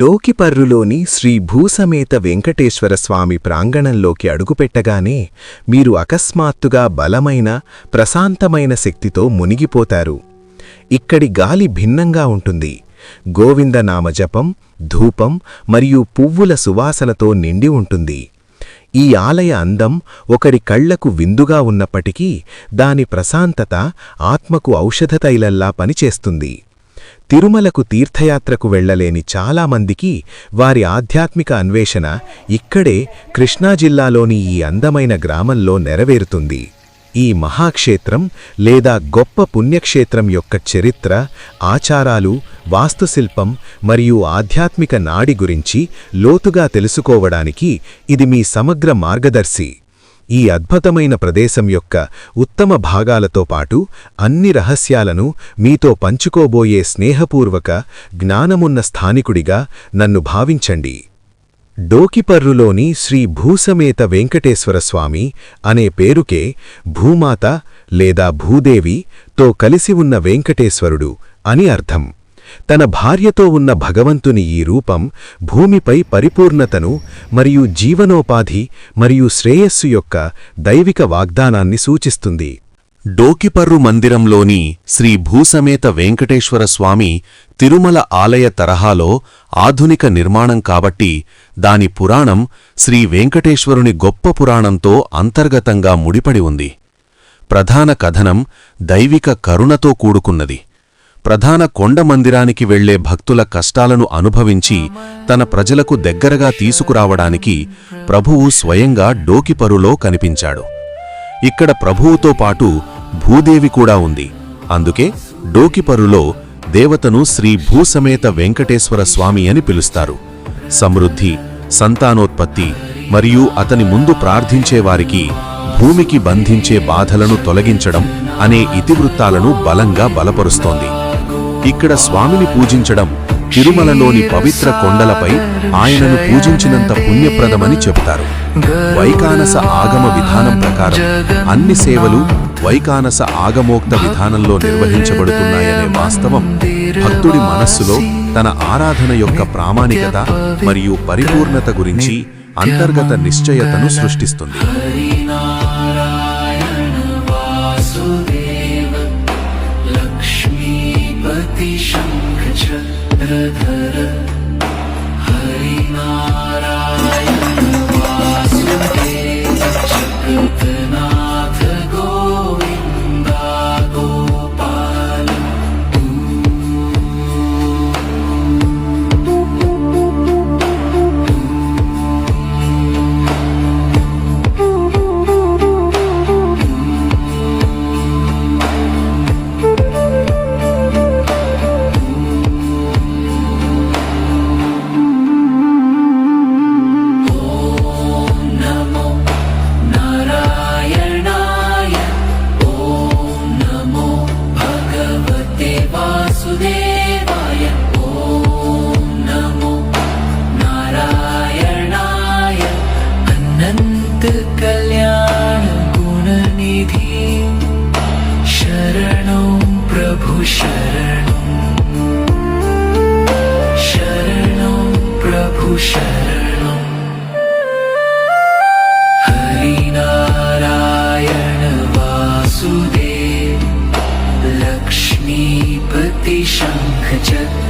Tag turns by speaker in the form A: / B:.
A: డోకిపర్రులోని శ్రీ భూసమేత వెంకటేశ్వర స్వామి ప్రాంగణంలోకి అడుగుపెట్టగానే మీరు అకస్మాత్తుగా బలమైన ప్రశాంతమైన శక్తితో మునిగిపోతారు. ఇక్కడి గాలి భిన్నంగా ఉంటుంది. గోవిందనామజపం ధూపం మరియు పువ్వుల సువాసనతో నిండి ఉంటుంది. ఈ ఆలయ అందం ఒకరి కళ్ళకు విందుగా ఉన్నప్పటికీ దాని ప్రశాంతత ఆత్మకు ఔషధతైలల్లా పనిచేస్తుంది. తిరుమలకు తీర్థయాత్రకు వెళ్ళలేని చాలామందికి వారి ఆధ్యాత్మిక అన్వేషణ ఇక్కడే కృష్ణా జిల్లాలోని ఈ అందమైన గ్రామంలో నెరవేరుతుంది. ఈ మహాక్షేత్రం లేదా గొప్ప పుణ్యక్షేత్రం యొక్క చరిత్ర ఆచారాలు వాస్తుశిల్పం మరియు ఆధ్యాత్మిక నాడి గురించి లోతుగా తెలుసుకోవడానికి ఇది మీ సమగ్ర మార్గదర్శి. ఈ అద్భుతమైన ప్రదేశం యొక్క ఉత్తమ భాగాలతో పాటు అన్ని రహస్యాలను మీతో పంచుకోబోయే స్నేహపూర్వక జ్ఞానమున్న స్థానికుడిగా నన్ను భావించండి. డోకిపర్రులోని శ్రీ భూసమేత వెంకటేశ్వరస్వామి అనే పేరుకే భూమాత లేదా భూదేవి తో కలిసి ఉన్న వెంకటేశ్వరుడు అని అర్థం. తన భార్యతో ఉన్న భగవంతుని ఈ రూపం భూమిపై పరిపూర్ణతను మరియు జీవనోపాధి మరియు శ్రేయస్సు యొక్క దైవిక వాగ్దానాన్ని సూచిస్తుంది.
B: డోకిపర్రు మందిరంలోని శ్రీ భూసమేత వెంకటేశ్వర స్వామి తిరుమల ఆలయ తరహాలో ఆధునిక నిర్మాణం కాబట్టి దాని పురాణం శ్రీ వెంకటేశ్వరుని గొప్ప పురాణంతో అంతర్గతంగా ముడిపడి ఉంది. ప్రధాన కథనం దైవిక కరుణతో కూడుకున్నది. ప్రధాన కొండ మందిరానికి వెళ్ళే భక్తుల కష్టాలను అనుభవించి తన ప్రజలకు దగ్గరగా తీసుకురావడానికి ప్రభువు స్వయంగా డోకిపరులో కనిపించాడు. ఇక్కడ ప్రభువుతో పాటు భూదేవి కూడా ఉంది. అందుకే డోకిపరులో దేవతను శ్రీ భూసమేత వెంకటేశ్వర స్వామి అని పిలుస్తారు. సమృద్ధి సంతానోత్పత్తి మరియు అతని ముందు ప్రార్థించేవారికి భూమికి బంధించే బాధలను తొలగించడం అనే ఇతివృత్తాలను బలంగా బలపరుస్తోంది. ఇక్కడ స్వామిని పూజించడం తిరుమలలోని పవిత్ర కొండలపై ఆయనను పూజించినంత పుణ్యప్రదమని చెబుతారు. వైకానస ఆగమ విధానం ప్రకారం అన్ని సేవలు వైకానస ఆగమోక్త విధానంలో నిర్వహించబడుతున్నాయనే వాస్తవం భక్తుడి మనస్సులో తన ఆరాధన యొక్క ప్రామాణికత మరియు పరిపూర్ణత గురించి అంతర్గత నిశ్చయతను సృష్టిస్తుంది.
C: da, da. ശരണം ഹരിനാരായണ വാസുദേവ ലക്ഷ്മീപതി ശംഖ ചക്ര